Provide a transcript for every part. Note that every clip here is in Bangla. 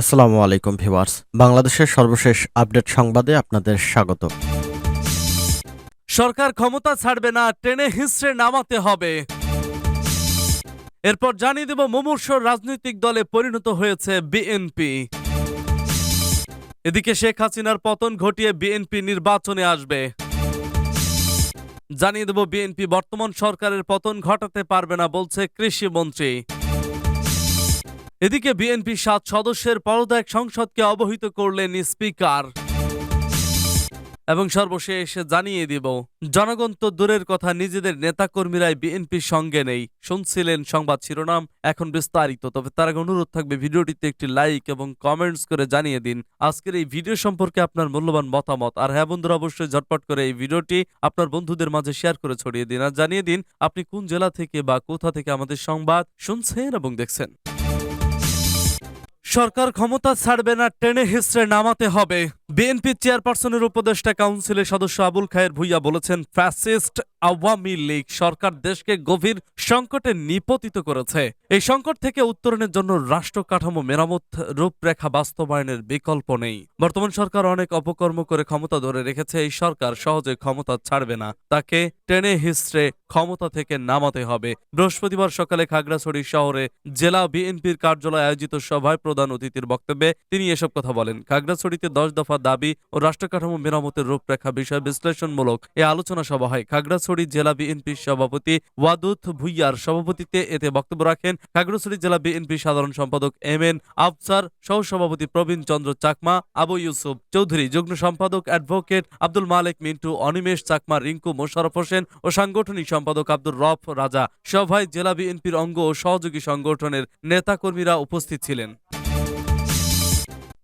আসসালামু আলাইকুম ভিউয়ার্স। বাংলাদেশের সর্বশেষ আপডেট সংবাদে আপনাদের স্বাগত। সরকার ক্ষমতা ছাড়বে না, টেনে হিসড়ে নামাতে হবে। এরপর জানিয়ে দেব মুমূর্ষ রাজনৈতিক দলে পরিণত হয়েছে বিএনপি। এদিকে শেখ হাসিনার পতন ঘটিয়ে বিএনপি নির্বাচনে আসবে। জানিয়ে দেব বিএনপি বর্তমান সরকারের পতন ঘটাতে পারবে না বলছে কৃষি মন্ত্রী। এদিকে বিএনপি সাত সদস্যের পদত্যাগ সংসদকে অবহিত করলেন স্পিকার। এবং সর্বশেষ জানিয়ে দিব, জনগণ তো দূরের কথা, নিজেদের নেতাকর্মীরাই বিএনপির সঙ্গে নেই। শুনছিলেন সংবাদ শিরোনাম, এখন বিস্তারিত। তবে তার আগে অনুরোধ থাকবে, ভিডিওটিতে একটি লাইক এবং কমেন্টস করে জানিয়ে দিন। আজকের এই ভিডিও সম্পর্কে আপনার মূল্যবান মতামত। আর হ্যাঁ বন্ধুরা, অবশ্যই ঝটপট করে এই ভিডিওটি আপনার বন্ধুদের মাঝে শেয়ার করে ছড়িয়ে দিন। আর জানিয়ে দিন, আপনি কোন জেলা থেকে বা কোথা থেকে আমাদের সংবাদ শুনছেন এবং দেখছেন। সরকার ক্ষমতা ছাড়বে না টেনে হিসড়ে নামাতে হবে। বিএনপি চেয়ারপারসনের উপদেষ্টা কাউন্সিলের সদস্য আবুল খায়ের ভুইয়া বলেছেন, ফ্যাসিস্ট আওয়ামী লীগ সরকার দেশকে গভীর সংকটে নিপতিত করেছে। এই সংকট থেকে উত্তরণের জন্য রাষ্ট্র কাঠামো মেরামত, রূপরেখা বাস্তবায়নের বিকল্প নেই। বর্তমান সরকার অনেক অপকর্ম করে ক্ষমতা ধরে রেখেছে। এই সরকার সহজে ক্ষমতা ছাড়বে না। তাকে টেনে হিসড়ে ক্ষমতা থেকে নামাতে হবে। বৃহস্পতিবার সকালে খাগড়াছড়ি শহরে জেলা বিএনপির কার্যালয়ে আয়োজিত সভায় প্রধান অতিথির বক্তব্যে তিনি এসব কথা বলেন। খাগড়াছড়িতে দশ দফা দাবি ও রাষ্ট্রকাঠামো মেরামতের রূপরেখা বিষয়ে বিশ্লেষণমূলক এ আলোচনা সভা হয়। খাগড়াছড়ি জেলা বিএনপির সভাপতি ওয়াদুত ভুইয়ার সভাপতিত্বে এতে বক্তব্য রাখেন খাগড়াছড়ি জেলা বিএনপি সাধারণ সম্পাদক এম এন আফসার, সহসভাপতি প্রবীণ চন্দ্র চাকমা, আবু ইউসুফ চৌধুরী, যুগ্ম সম্পাদক অ্যাডভোকেট আব্দুল মালেক, মিন্টু অনিমেষ চাকমা, রিঙ্কু মোশারফ হোসেন ও সাংগঠনিক সম্পাদক আব্দুর রফ রাজা সভায় জেলা বিএনপির অঙ্গ ও সহযোগী সংগঠনের নেতাকর্মীরা উপস্থিত ছিলেন।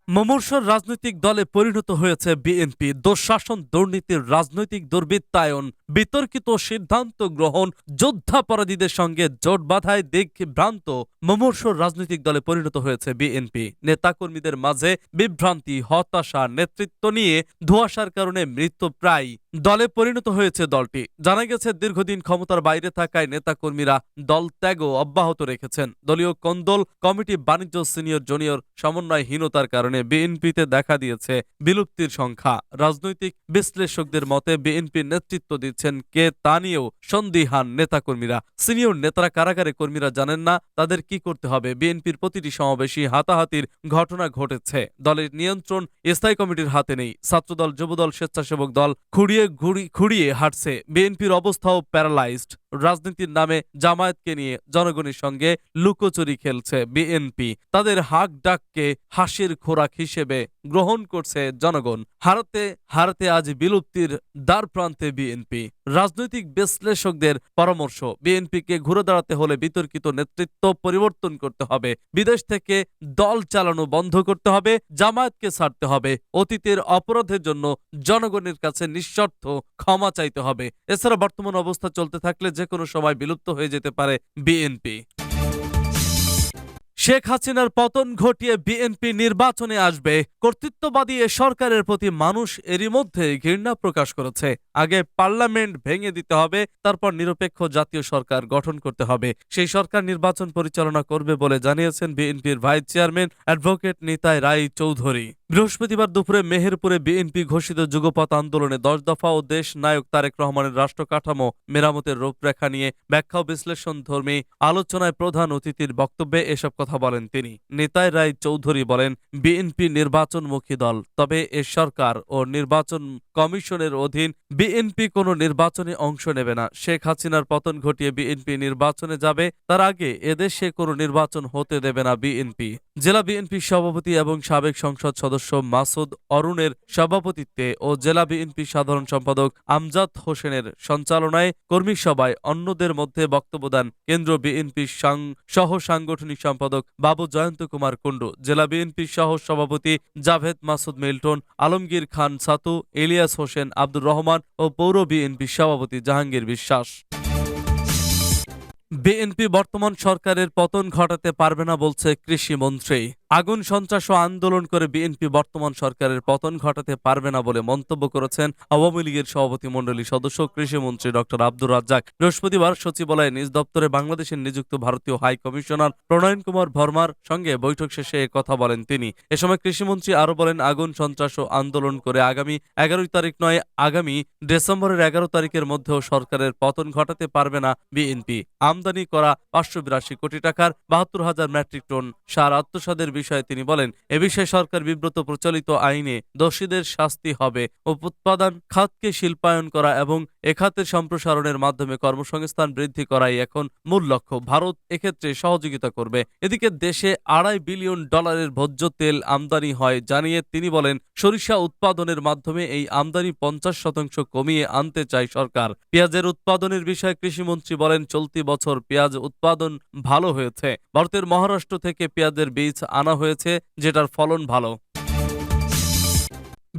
মুমূর্ষর রাজনৈতিক দলে পরিণত হয়েছে বিএনপি। দুঃশাসন, দুর্নীতির রাজনৈতিক দুর্বৃত্তায়ন, বিতর্কিত সিদ্ধান্ত গ্রহণ, যোদ্ধাপরাধীদের সঙ্গে জোট বাধায় দিক ভ্রান্ত মুমূর্ষর রাজনৈতিক দলে পরিণত হয়েছে বিএনপি। নেতাকর্মীদের মাঝে বিভ্রান্তি, হতাশা, নেতৃত্ব নিয়ে ধোয়াশার কারণে মৃত্যু প্রায় দলে পরিণত হয়েছে দলটি। জানা গেছে, দীর্ঘদিন ক্ষমতার বাইরে থাকায় নেতাকর্মীরা দল ত্যাগও অব্যাহত রেখেছেন। দলীয় কন্দল কমিটি বাণিজ্য সিনিয়র জুনিয়র সমন্বয়হীনতার কারণে বিএনপিতে দেখা দিয়েছে বিলুপ্তির সংখ্যা। রাজনৈতিক বিশ্লেষকদের মতে বিএনপির নেতৃত্ব দিচ্ছেন কে তা নিয়েও সন্দিহান নেতাকর্মীরা। সিনিয়র নেতারা, কারাগারে কর্মীরা জানেন না তাদের কি করতে হবে। বিএনপির প্রতিটি সমাবেশই হাতাহাতির ঘটনা ঘটেছে। দলের নিয়ন্ত্রণ স্থায়ী কমিটির হাতে নেই। ছাত্রদল, যুবদল, স্বেচ্ছাসেবক দল খুঁড়িয়ে খুঁড়িয়ে হাঁটছে। বিএনপির অবস্থাও প্যারালাইজড। রাজনীতির নামে জামায়াতকে নিয়ে জনগণের সঙ্গে লুকোচুরি খেলছে বিএনপি। তাদের হাক ডাককে হাসির খোরাক হিসেবে গ্রহণ করছে জনগণ। হারাতে হারাতে আজ বিলুপ্তির দ্বার প্রান্তে বিএনপি। রাজনৈতিক বিশ্লেষকদের পরামর্শ, বিএনপিকে ঘুরে দাঁড়াতে হলে বিতর্কিত নেতৃত্ব পরিবর্তন করতে হবে। বিদেশ থেকে দল চালানো বন্ধ করতে হবে, জামায়াতকে ছাড়তে হবে। অতীতের অপরাধের জন্য জনগণের কাছে নিঃস্বার্থ ক্ষমা চাইতে হবে। এছাড়া বর্তমান অবস্থা চলতে থাকলে যে কোনো সময় বিলুপ্ত হয়ে যেতে পারে বিএনপি। শেখ হাসিনার পতন ঘটিয়ে বিএনপি নির্বাচনে আসবে, কর্তৃত্ববাদী এ সরকারের প্রতি মানুষ এরই মধ্যে ঘৃণা প্রকাশ করেছে। আগে পার্লামেন্ট ভেঙে দিতে হবে, তারপর নিরপেক্ষ জাতীয় সরকার গঠন করতে হবে। সেই সরকার নির্বাচন পরিচালনা করবে বলে জানিয়েছেন বিএনপির vice chairman advocate Nitai Roy Chowdhury বৃহস্পতিবার দুপুরে মেহেরপুরে বিএনপি ঘোষিত যুগপথ আন্দোলনে দশ দফা ও দেশ নায়ক তারেক রহমানের রাষ্ট্র কাঠামো মেরামতের রূপরেখা নিয়ে ব্যাখ্যা বিশ্লেষণ ধর্মী আলোচনায় প্রধান অতিথির বক্তব্যে এসব কথা বলেন তিনি। নেতাই রায় চৌধুরী বলেন, বিএনপি নির্বাচনমুখী দল, তবে এ সরকার ও নির্বাচন কমিশনের অধীন বিএনপি কোনো নির্বাচনে অংশ নেবে না। শেখ হাসিনার পতন ঘটিয়ে বিএনপি নির্বাচনে যাবে, তার আগে এদেশে কোনো নির্বাচন হতে দেবে না বিএনপি। জেলা বিএনপি সভাপতি এবং সাবেক সংসদ সদস্য মাসুদ অরুণের সভাপতিত্বে ও জেলা বিএনপি সাধারণ সম্পাদক আমজাদ হোসেনের সঞ্চালনায় কর্মী সভায় অন্যদের মধ্যে বক্তব্য দেন কেন্দ্র বিএনপি সহ সাংগঠনিক সম্পাদক বাবু জয়ন্ত কুমার কুণ্ডু, জেলা বিএনপি সহ সভাপতি জাভেদ মাসুদ মিল্টন, আলমগীর খান সাতু ইলিয়াস হোসেন আব্দুর রহমান ও পৌর বিএনপি সভাপতি জাহাঙ্গীর বিশ্বাস। বিএনপি বর্তমান সরকারের পতন ঘটাতে পারবে না বলছে কৃষি মন্ত্রী। আগুন, সন্ত্রাস ও আন্দোলন করে বিএনপি বর্তমান সরকারের পতন ঘটাতে পারবে না বলে মন্তব্য করেছেন আওয়ামী লীগের সভাপতি মণ্ডলী সদস্য কৃষিমন্ত্রী ডক্টর আব্দুর রাজ্জাক। বৃহস্পতিবার সচিবালয়ে নিজ দপ্তরে বাংলাদেশের নিযুক্ত ভারতীয় হাই কমিশনার প্রণয়ন কুমার ভর্মার সঙ্গে বৈঠক শেষে কথা বলেন তিনি। এ সময় কৃষিমন্ত্রী আরও বলেন, আগুন, সন্ত্রাস ও আন্দোলন করে আগামী এগারোই তারিখ নয়, আগামী ডিসেম্বরের এগারো তারিখের মধ্যেও সরকারের পতন ঘটাতে পারবে না বিএনপি। আমদানি করা পাঁচশো বিরাশি কোটি টাকার বাহাত্তর হাজার মেট্রিক টন সার আত্মসাদের বিষয়ে তিনি বলেন, এ বিষয়ে সরকার বিব্রত প্রচলিত আইনে দোষীদের শাস্তি হবে। ও উৎপাদন, খাতকে শিল্পায়ন করা এবং এ খাতের সম্প্রসারণের মাধ্যমে কর্মসংস্থান বৃদ্ধি করাই এখন মূল লক্ষ্য। ভারত এক্ষেত্রে সহযোগিতা করবে। এদিকে দেশে আড়াই বিলিয়ন ডলারের ভোজ্য তেল আমদানি হয় জানিয়ে তিনি বলেন, সরিষা উৎপাদনের মাধ্যমে এই আমদানি পঞ্চাশ শতাংশ কমিয়ে আনতে চায় সরকার। পেঁয়াজের উৎপাদনের বিষয়ে কৃষিমন্ত্রী বলেন, চলতি বছর পেঁয়াজ উৎপাদন ভালো হয়েছে। ভারতের মহারাষ্ট্র থেকে পেঁয়াজের বীজ আনা হয়েছে যেটার ফলন ভালো।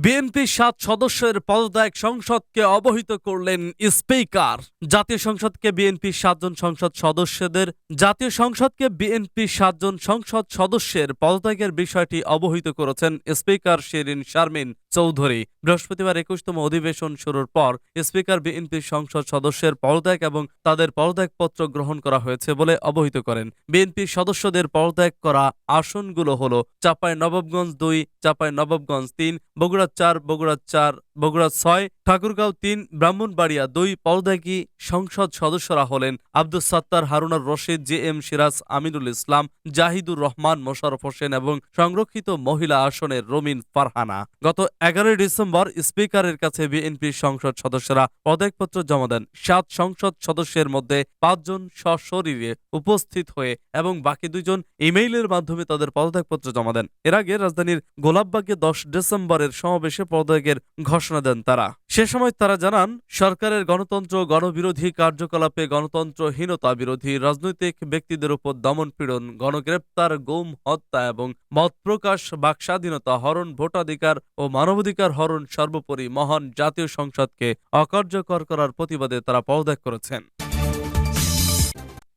বিএনপি সাত সদস্যের পদত্যাগ সংসদকে অবহিত করলেন স্পিকার। জাতীয় সংসদকে বিএনপি সাতজন সংসদ সদস্যদের, জাতীয় সংসদকে বিএনপি সাতজন সংসদ সদস্যের পদত্যাগের বিষয়টি অবহিত করেছেন স্পিকার শিরিন শারমিন চৌধুরী। বৃহস্পতিবার একুশতম অধিবেশন শুরুর পর স্পিকার বিএনপির সংসদ সদস্যের পদত্যাগ এবং তাদের পদত্যাগপত্র গ্রহণ করা হয়েছে বলে অবহিত করেন। বিএনপির সদস্যদের পদত্যাগ করা আসনগুলো হল চাপাই নবাবগঞ্জ দুই চাপাই নবাবগঞ্জ তিন, বগুড়া চার বগুড়া চার বগুড়া ছয়, ঠাকুরগাঁও তিন, ব্রাহ্মণবাড়িয়া দুই পদত্যাগী সংসদ সদস্যরা হলেন আব্দুস সাত্তার, হারুনার রশিদ, জে এম সিরাজ, আমিনুল ইসলাম, জাহিদুর রহমান, মোশারফ হোসেন এবং সংরক্ষিত মহিলা আসনের রমিন ফারহানা। গত এগারোই ডিসেম্বর স্পিকারের কাছে বিএনপির সংসদ সদস্যরা পদত্যাগপত্র জমা দেন। সাত সংসদ সদস্যের মধ্যে পাঁচজন সশরীরে উপস্থিত হয়ে এবং বাকি দুইজন ইমেইলের মাধ্যমে তাদের পদত্যাগপত্র জমা দেন। এর আগে রাজধানীর গোলাপবাগে দশ ডিসেম্বরের সমাবেশে পদত্যাগের ঘোষণা দেন তারা। সে সময় তারা জানান, সরকারের গণতন্ত্র গণবিরোধী কার্যকলাপে গণতন্ত্রহীনতা বিরোধী রাজনৈতিক ব্যক্তিদের উপর দমন পীড়ন, গণগ্রেপ্তার, গুম, হত্যা এবং মত প্রকাশ, বাকস্বাধীনতা, হরণ ভোটাধিকার ও মানবাধিকার হরণ সর্বোপরি মহান জাতীয় সংসদকে অকার্যকর করার প্রতিবাদে তারা পদত্যাগ করেছেন।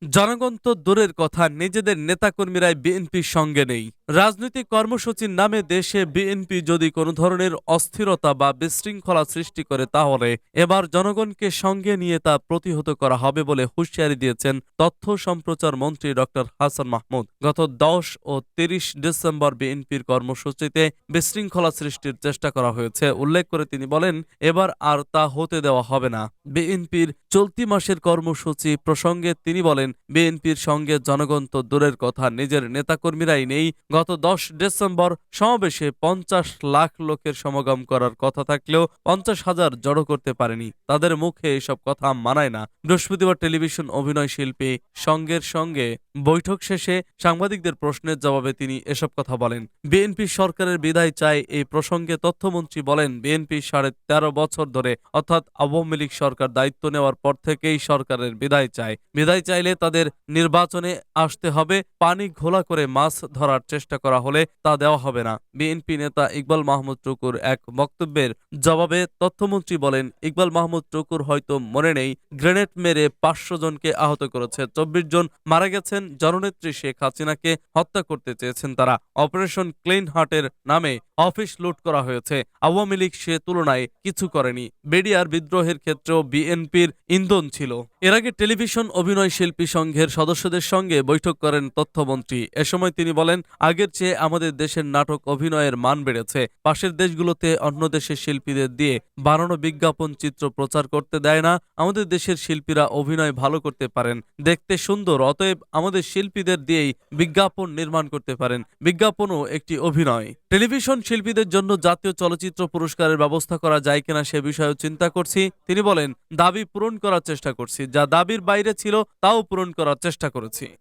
জনগণ তো দূরের কথা, নিজেদের নেতাকর্মীরাই বিএনপির সঙ্গে নেই। রাজনৈতিক কর্মসূচির নামে দেশে বিএনপি যদি কোনো ধরনের অস্থিরতা বা বিশৃঙ্খলা সৃষ্টি করে তাহলে এবার জনগণকে সঙ্গে নিয়ে তা প্রতিহত করা হবে বলে হুঁশিয়ারি দিয়েছেন তথ্য সম্প্রচার মন্ত্রী ডক্টর হাসান মাহমুদ। গত দশ ও তিরিশ ডিসেম্বর বিএনপির কর্মসূচিতে বিশৃঙ্খলা সৃষ্টির চেষ্টা করা হয়েছে, উল্লেখ করে তিনি বলেন, এবার আর তা হতে দেওয়া হবে না। বিএনপির চলতি মাসের কর্মসূচি প্রসঙ্গে তিনি বলেন বিএনপির সঙ্গে জনগণ তো দূরের কথা, নিজের নেতাকর্মীরাই নেই। গত দশ ডিসেম্বর সমাবেশে পঞ্চাশ লাখ লোকের সমাগম করার কথা থাকলেও পঞ্চাশ হাজার জড়ো করতে পারেনি। তাদের মুখে এসব কথা মানায় না। বৃহস্পতিবার টেলিভিশন অভিনয় শিল্পী সঙ্গের সঙ্গে বৈঠক শেষে সাংবাদিকদের প্রশ্নের জবাবে তিনি এসব কথা বলেন। বিএনপি সরকারের বিদায় চায় এই প্রসঙ্গে তথ্যমন্ত্রী বলেন, বিএনপি সাড়ে তেরো বছর ধরে অর্থাৎ আওয়ামী লীগ সরকার দায়িত্ব নেওয়ার পর থেকেই সরকারের বিদায় চায়। বিদায় চাইলে তাদের নির্বাচনে আসতে হবে, পানি ঘোলা করে মাছ ধরার চেষ্টা করা হলে তা দেওয়া হবে না। বিএনপি নেতা ইকবাল মাহমুদ টুকুর এক বক্তব্যের জবাবে তথ্যমন্ত্রী বলেন, ইকবাল মাহমুদ টুকুর হয়তো মনে নেই, গ্রেনেড মেরে পাঁচশো জনকে আহত করেছে, চব্বিশ জন মারা গেছেন জননেত্রী শেখ হাসিনাকে হত্যা করতে চেয়েছেন তারা। অপারেশন ক্লিন হার্টের নামে অফিস লুট করা হয়েছে। আওয়ামী লীগ সে তুলনায় কিছু করেনি। বেডিয়ার বিদ্রোহের ক্ষেত্রেও বিএনপির ইন্ধন ছিল। এর আগে টেলিভিশন অভিনয় শিল্পী সংঘের সদস্যদের সঙ্গে বৈঠক করেন তথ্যমন্ত্রী। এ সময় তিনি বলেন, আগের চেয়ে আমাদের দেশের নাটক অভিনয়ের মান বেড়েছে। পাশের দেশগুলোতে অন্য দেশের শিল্পীদের দিয়ে বানানো বিজ্ঞাপন চিত্র প্রচার করতে দেয় না। আমাদের দেশের শিল্পীরা অভিনয় ভালো করতে পারেন, দেখতে সুন্দর। অতএব আমাদের শিল্পীদের দিয়েই বিজ্ঞাপন নির্মাণ করতে পারেন। বিজ্ঞাপনও একটি অভিনয়। টেলিভিশন শিল্পীদের জন্য জাতীয় চলচ্চিত্র পুরস্কারের ব্যবস্থা করা যায় কিনা সে বিষয়েও চিন্তা করছি। তিনি বলেন, দাবি পূরণ করার চেষ্টা করছি। যা দাবির বাইরে ছিল, তাও পূরণ করার চেষ্টা করেছি।